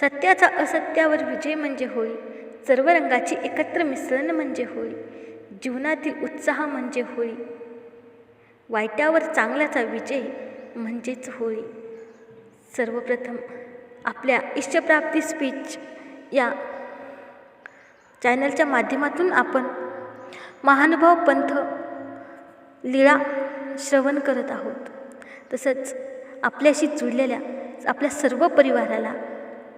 सत्याचा असत्यावर विजय म्हणजे होय सर्व रंगाची एकत्र मिसळण म्हणजे होय जीवनातील उत्साह म्हणजे होय वाईटावर चांगल्याचा विजय म्हणजेच होळी सर्वप्रथम आपल्या इष्टप्राप्ती स्पीच या चॅनलच्या माध्यमातून आपण महानुभाव पंथ लीळा श्रवण करत आहोत. तसंच आपल्याशी जुळलेल्या आपल्या सर्व परिवाराला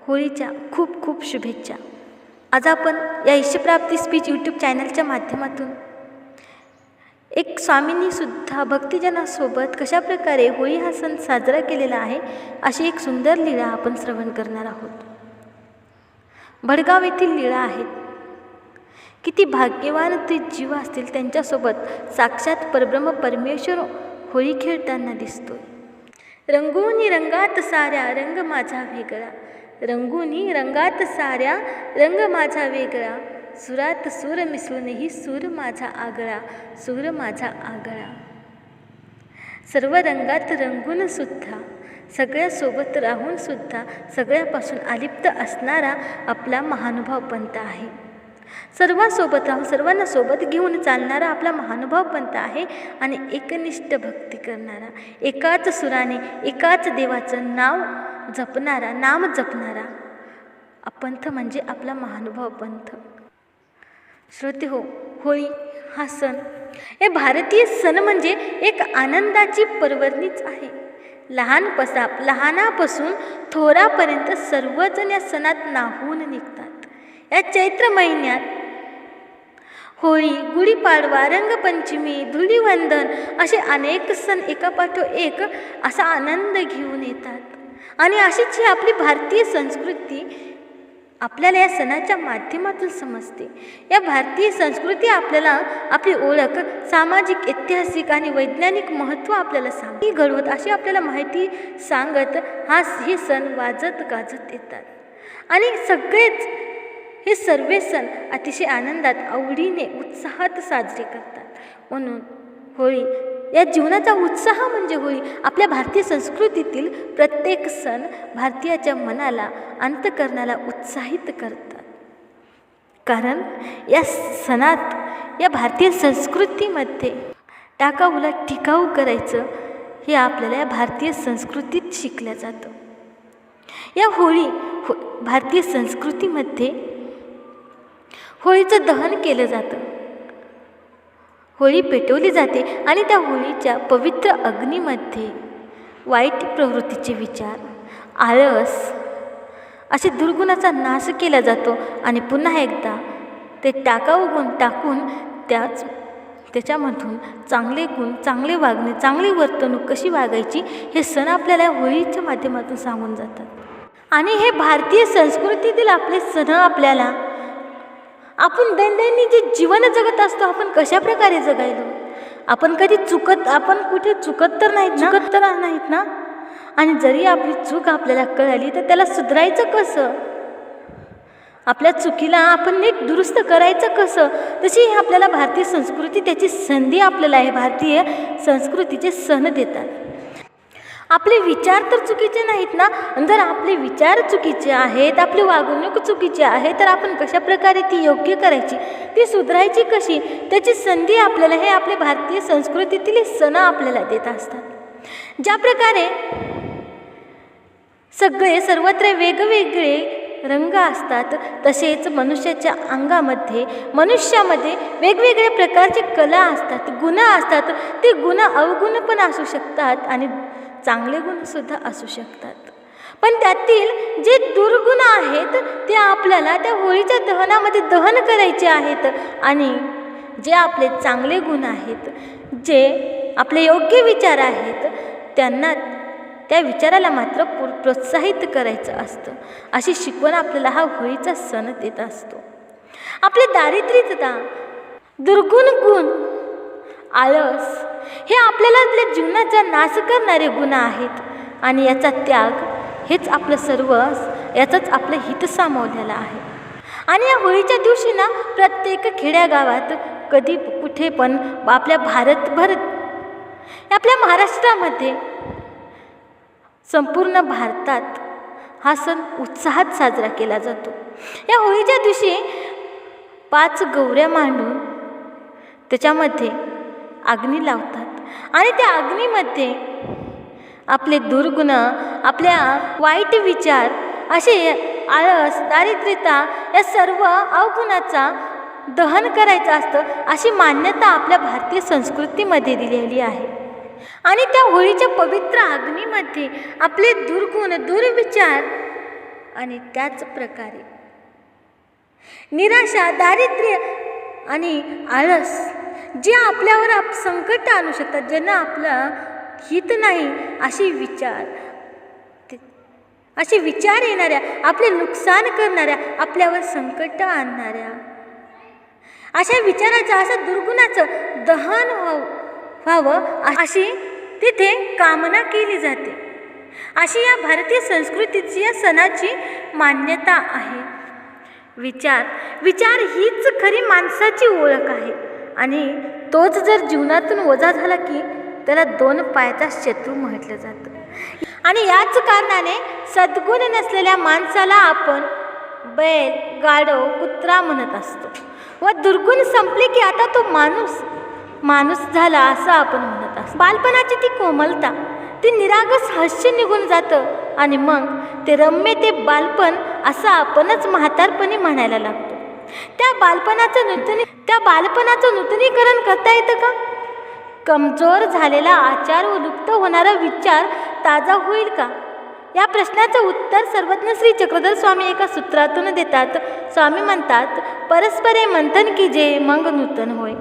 होळीच्या खूप खूप शुभेच्छा. आज आपण या इष्टप्राप्ती स्पीच यूट्यूब चॅनलच्या माध्यमातून एक स्वामींनीसुद्धा भक्तिजनासोबत कशाप्रकारे होळी हा सण साजरा केलेला आहे अशी एक सुंदर लीळा आपण श्रवण करणार आहोत. भडगाव येथील लीळा आहेत. किती भाग्यवान ते जीव असतील त्यांच्यासोबत साक्षात परब्रह्म परमेश्वर होळी खेळताना दिसतो रंगूनी रंगात साऱ्या रंग माझा वेगळा. रंगुनी रंगात साऱ्या रंग माझा वेगळा. सुरात सूर मिसळूनही सूर माझा आगळा सूर माझा आगळा. सर्व रंगात रंगून सुद्धा सगळ्यासोबत राहून सुद्धा सगळ्यापासून अलिप्त असणारा आपला महानुभाव पंत आहे. सर्वांसोबत राहून सर्वांना सोबत घेऊन चालणारा आपला महानुभाव पंत आहे आणि एकनिष्ठ भक्ती करणारा एकाच सुराने एकाच देवाचं नाव जपणारा नाम जपणारा पंथ म्हणजे आपला महानुभाव पंथ. श्रोते हो होळी हा सण हे भारतीय सण म्हणजे एक आनंदाची पर्वणीच आहे. लहानपसा लहानापासून थोरापर्यंत सर्वजण या सणात नाहून निघतात. या चैत्र महिन्यात. होळी गुढीपाडवा रंगपंचमी धुलीवंदन असे अनेक सण एकापाठो एक असा आनंद घेऊन येतात. आणि अशीच ही आपली भारतीय संस्कृती आपल्याला या सणाच्या माध्यमातून समजते. या भारतीय संस्कृती आपल्याला आपली ओळख सामाजिक ऐतिहासिक आणि वैज्ञानिक महत्त्व आपल्याला सांगते. घडवत अशी आपल्याला माहिती सांगत हा हे सण वाजत गाजत येतात. आणि सगळेच हे सर्व सण अतिशय आनंदात आवडीने उत्साहात साजरे करतात. म्हणून होळी या जीवनाचा उत्साह म्हणजे होळी. आपल्या भारतीय संस्कृतीतील प्रत्येक सण भारतीयाच्या मनाला अंतकरणाला उत्साहित करतात. कारण या सणात या भारतीय संस्कृतीमध्ये टाकाऊला टिकाऊ करायचं हे आपल्याला या भारतीय संस्कृतीत शिकलं जातं. या होळी हो भारतीय संस्कृतीमध्ये होळीचं दहन केलं जातं. होळी पेटवली जाते आणि त्या होळीच्या पवित्र अग्नीमध्ये वाईट प्रवृत्तीचे विचार आळस असे दुर्गुणाचा नाश केला जातो आणि पुन्हा एकदा ते टाकाऊ गुण टाकून त्याच त्याच्यामधून चांगले गुण चांगले वागणे चांगली वर्तणूक कशी वागायची हे सण आपल्याला होळीच्या माध्यमातून सांगून जातात. आणि हे भारतीय संस्कृतीतील आपले सण आपल्याला आपण दैनंदिन जे जीवन जगत असतो आपण कशा प्रकारे जगायलो? आपण कधी चुकत आपण कुठे चुकत तर नाही चुकत तर नाहीत ना? आणि जरी आपली चूक आपल्याला कळाली तर त्याला सुधारायचं कसं? आपल्या चुकीला आपण नीट दुरुस्त करायचं कसं? तशी ही आपल्याला भारतीय संस्कृती त्याची संधी आपल्याला आहे. भारतीय संस्कृतीचे सण देतात. आपले विचार तर चुकीचे नाहीत ना? जर आपले विचार चुकीचे आहेत आपली वागणूक चुकीची आहे तर आपण कशा प्रकारे ती योग्य करायची? ती सुधारायची कशी? त्याची संधी आपल्याला हे आपले भारतीय संस्कृतीतील सण आपल्याला देत असतात. ज्या प्रकारे सगळे सर्वत्र वेगवेगळे रंग असतात तसेच मनुष्याच्या अंगामध्ये मनुष्यामध्ये वेगवेगळ्या प्रकारचे कला असतात गुण असतात. ते गुण अवगुण पण असू शकतात आणि चांगले गुणसुद्धा असू शकतात. पण त्यातील जे दुर्गुण आहेत ते आपल्याला त्या होळीच्या दहनामध्ये दहन करायचे आहेत आणि जे आपले चांगले गुण आहेत जे आपले योग्य विचार आहेत त्यांना त्या विचाराला मात्र पुर प्रोत्साहित करायचं असतं. अशी शिकवण आपल्याला हा होळीचा सण देत असतो. आपले दारिद्र्यता दुर्गुण गुण आळस हे आपल्याला आपल्या जीवनाचा नाश करणारे गुण आहेत. आणि याचा त्याग हेच आपलं सर्व याचंच आपलं हित सामावलेलं आहे. आणि या होळीच्या दिवशी ना प्रत्येक खेड्यागावात कधी कुठे पण आपल्या भारतभर आपल्या महाराष्ट्रामध्ये संपूर्ण भारतात हा सण उत्साहात साजरा केला जातो. या होळीच्या दिवशी पाच गौऱ्या मांडून त्याच्यामध्ये अग्नी लावतात. आणि त्या अग्नीमध्ये आपले दुर्गुण आपल्या वाईट विचार असे आळस दारिद्र्यता या सर्व अवगुणाचा दहन करायचं असतं अशी मान्यता आपल्या भारतीय संस्कृतीमध्ये दिलेली आहे. आणि त्या होळीच्या पवित्र अग्नीमध्ये आपले दुर्गुण दुर्विचार आणि त्याच प्रकारे निराशा दारिद्र्य आणि आळस जे आपल्यावर आप संकट आणू शकतात ज्यांना आपलं हित नाही असे विचार. असे विचार येणाऱ्या आपले नुकसान करणाऱ्या आपल्यावर संकट आणणाऱ्या. अशा विचाराचं असं दुर्गुणाचं दहन व्हावं व्हावं अशी तिथे कामना केली जाते. अशी या भारतीय संस्कृतीची या सणाची मान्यता आहे. विचार विचार हीच खरी माणसाची ओळख आहे. आणि तोच जर जीवनातून वजा झाला की त्याला दोन पायाचा शत्रू म्हटलं जातं. आणि याच कारणाने सद्गुण नसलेल्या माणसाला आपण बैल गाढव कुत्रा म्हणत असतो. व दुर्गुण संपले की आता तो माणूस माणूस झाला असं आपण म्हणत असतो. बालपणाची ती कोमलता ती निरागस हास्य निघून जातं आणि मग ते रम्य ते बालपण असं आपणच म्हातारपणी म्हणायला लागतो. त्या बालपणाचं नूतनी त्या बालपणाचं नूतनीकरण करता येतं का? कमजोर झालेला आचार व लुप्त होणारा विचार ताजा होईल का? या प्रश्नाचं उत्तर सर्वज्ञ श्री चक्रधर स्वामी एका सूत्रातून देतात. स्वामी म्हणतात परस्परे मंथन की जे मग नूतन होय.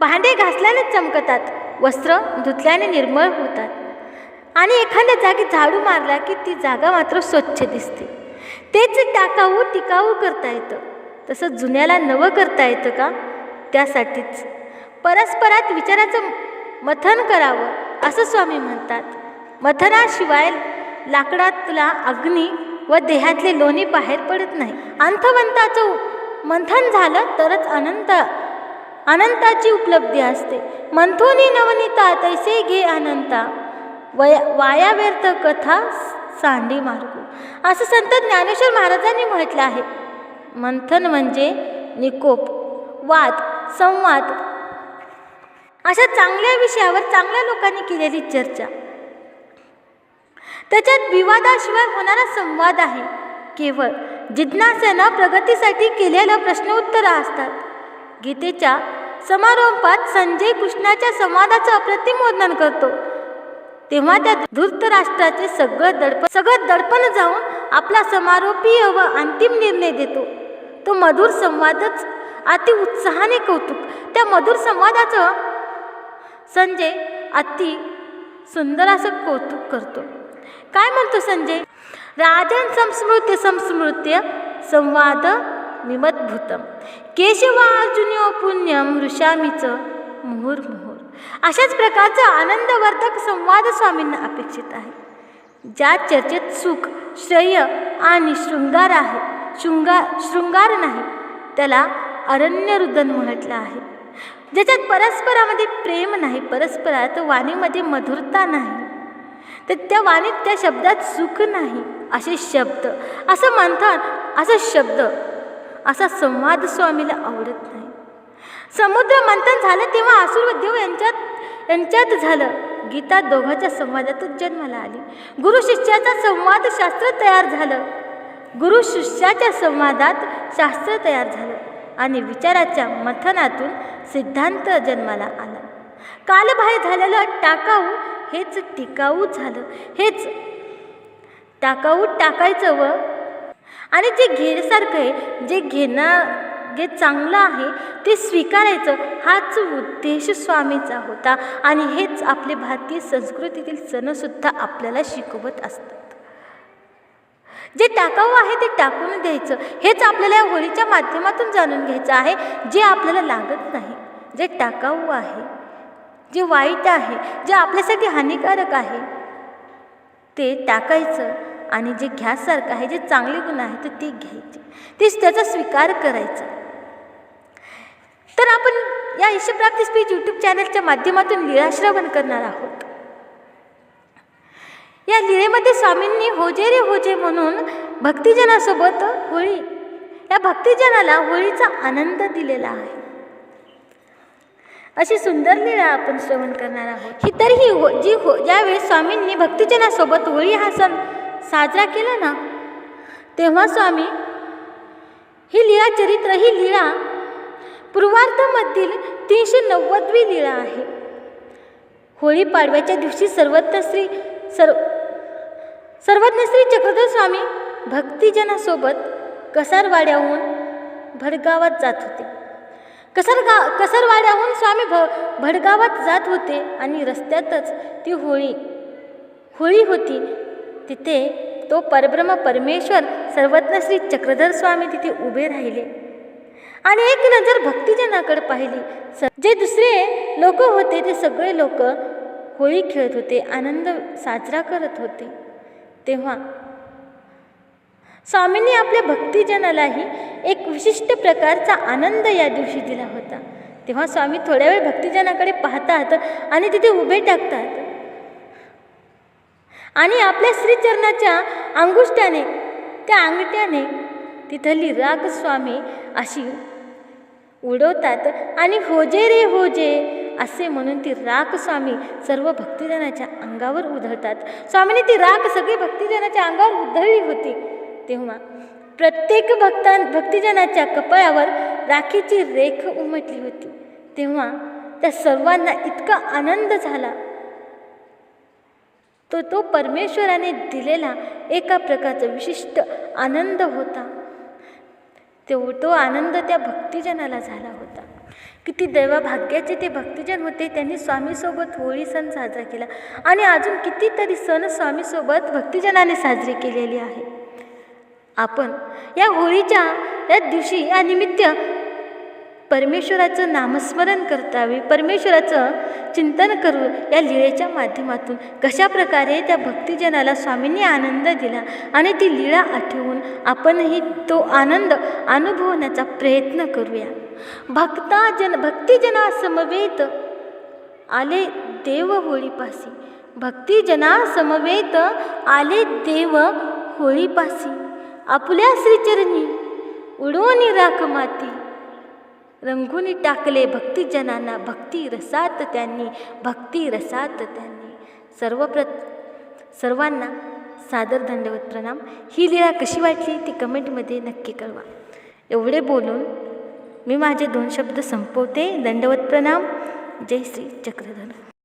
भांडे घासल्याने चमकतात वस्त्र धुतल्याने निर्मळ होतात. आणि एखाद्या जागी झाडू मारला की ती जागा मात्र स्वच्छ दिसते. तेच टाकाऊ टिकाऊ करता येतं. तसं जुन्याला नवं करता येतं का? त्यासाठीच. परस्परात विचाराचं मथन करावं असं स्वामी म्हणतात. मथनाशिवाय लाकडातला अग्नी व देहातले लोणी बाहेर पडत नाही. अंथवंताचं मंथन झालं तरच अनंत अनंताची उपलब्धी असते. मंथोनी नवनीता तैसे घे अनंता. वया वाया व्यर्थ कथा सांडी मार्गू. असं संत ज्ञानेश्वर महाराजांनी म्हटलं आहे. मंथन म्हणजे निकोप वाद संवाद. अशा चांगल्या विषयावर चांगल्या लोकांनी केलेली चर्चा. त्याच्यात विवादाशिवाय होणारा संवाद आहे. केवळ जिज्ञासेनं प्रगतीसाठी केलेलं प्रश्नोत्तरं असतात. गीतेच्या समारोपात संजय कृष्णाच्या संवादाचं अप्रतिम वर्णन करतो. तेव्हा त्या धूर्त राष्ट्राचे सगळं दडपण सगळं दडपण जाऊन आपला समारोपीय व अंतिम निर्णय देतो. तो मधुर संवादच अति उत्साहाने कौतुक. त्या मधुर संवादाचं संजय अति सुंदर असं कौतुक करतो. काय म्हणतो संजय? राजन संस्मृत्य संस्मृत्य संवाद निमद्भूतम. केशवा केशवार्जुन्यो पुण्यम ऋषामीच मुहुर्मुहुर. अशाच प्रकारचा आनंदवर्धक संवाद स्वामींना अपेक्षित आहे. ज्या चर्चेत सुख श्रेय आणि शृंगार आहे. शृंगार शृंगार नाही त्याला अरण्यरुदन म्हटलं आहे. ज्याच्यात परस्परामध्ये प्रेम नाही परस्परात वाणीमध्ये मधुरता नाही तर त्या वाणीत त्या शब्दात सुख नाही असे शब्द असं म्हणतात असा शब्द असा संवाद स्वामीला आवडत नाही. समुद्र मंथन झालं तेव्हा आसुर व देव यांच्यात यांच्यात झालं. गीता दोघांच्या संवादातच जन्माला आली. गुरु शिष्याचा संवाद शास्त्र तयार झालं. गुरु शिष्याच्या संवादात शास्त्र तयार झालं आणि विचाराच्या मथनातून सिद्धांत जन्माला आला. कालबाह्य झालेलं टाकाऊ हेच टिकाऊ झालं. हेच टाकाऊ टाकायचं व आणि जे घेण्यासारखं आहे जे घेणं जे चांगलं आहे ते स्वीकारायचं हाच उद्देश स्वामीचा होता. आणि हेच आपले भारतीय संस्कृतीतील सणसुद्धा आपल्याला शिकवत असतात जे टाकाऊ आहे ते टाकून द्यायचं. हेच आपल्याला या होळीच्या माध्यमातून जाणून घ्यायचं आहे. जे आपल्याला लागत नाही जे टाकाऊ आहे जे वाईट आहे जे आपल्यासाठी हानिकारक आहे ते टाकायचं आणि जे घ्यासारखं आहे जे चांगले गुण आहे तर ते घ्यायचे. तेच त्याचा स्वीकार करायचा. तर आपण या ईशप्राप्ती स्पीच यूट्यूब चॅनलच्या माध्यमातून लीळाश्रवण करणार आहोत. या लीळेमध्ये स्वामींनी होजे रे होजे म्हणून भक्तिजनासोबत होळी या भक्तिजनाला होळीचा आनंद दिलेला आहे. अशी सुंदर लीळा आपण श्रवण करणार आहोत. ही तर ही हो जी हो ज्यावेळेस स्वामींनी भक्तिजनासोबत होळी हा सण साजरा केला ना तेव्हा स्वामी ही लीळा चरित्र ही लीळा पूर्वार्धमधील तीनशे नव्वदवी लीळा आहे. होळी पाडव्याच्या दिवशी सर्वत्र श्री सर्व सर्वज्ञ श्री चक्रधर स्वामी भक्तिजनासोबत कसारवाड्याहून भडगावात जात होते. कसरगा कसरवाड्याहून स्वामी भ भडगावात जात होते आणि रस्त्यातच ती होळी होळी होती. तिथे तो परब्रह्म परमेश्वर सर्वज्ञ श्री चक्रधर स्वामी तिथे उभे राहिले. आणि एक नजर भक्तिजनाकडे पाहिली. स जे दुसरे लोक होते ते सगळे लोक होळी खेळत होते आनंद साजरा करत होते. तेव्हा. स्वामींनी आपल्या भक्तिजनालाही एक विशिष्ट प्रकारचा आनंद या दिवशी दिला होता. तेव्हा स्वामी थोड्या वेळ भक्तिजनाकडे पाहतात आणि तिथे उभे टाकतात. आणि आपल्या श्रीचरणाच्या अंगुष्ट्याने त्या अंगठ्याने तिथली राग स्वामी अशी उडवतात आणि होजे रे होजे असे म्हणून ती राख स्वामी सर्व भक्तिजनाच्या अंगावर उधळतात. स्वामीने ती राख सगळी भक्तिजनाच्या अंगावर उधळली होती. तेव्हा प्रत्येक भक्तां भक्तिजनाच्या कपाळावर राखीची रेख उमटली होती. तेव्हा त्या सर्वांना इतका आनंद झाला. तो तो परमेश्वराने दिलेला एका प्रकारचा विशिष्ट आनंद होता. तो तो आनंद त्या भक्तिजनाला झाला होता. किती दैवाभाग्याचे ते भक्तिजन होते त्यांनी स्वामीसोबत होळी सण साजरा केला. आणि अजून कितीतरी सण स्वामीसोबत भक्तिजनाने साजरी केलेली आहे आपण या होळीच्या या दिवशी या निमित्त परमेश्वराचं नामस्मरण करतावे परमेश्वराचं चिंतन करू या लीळेच्या माध्यमातून कशा प्रकारे त्या भक्तिजनाला स्वामींनी आनंद दिला आणि ती लीळा आठवून आपणही तो आनंद अनुभवण्याचा प्रयत्न करूया. भक्ता जन भक्तिजना समवेत आले देव होळीपासी. भक्तिजना समवेत आले देव होळीपासी. आपल्या श्रीचरणी उडवून राख माती. रंगून टाकले भक्तिजनांना भक्ती रसात त्यांनी भक्ती रसात त्यांनी. सर्व प्र सर्वांना सादर दंडवत प्रणाम. ही लीळा कशी वाटली ती कमेंटमध्ये नक्की कळवा. एवढे बोलून मी माझे दोन शब्द संपवते. दंडवत प्रणाम. जय श्री चक्रधर.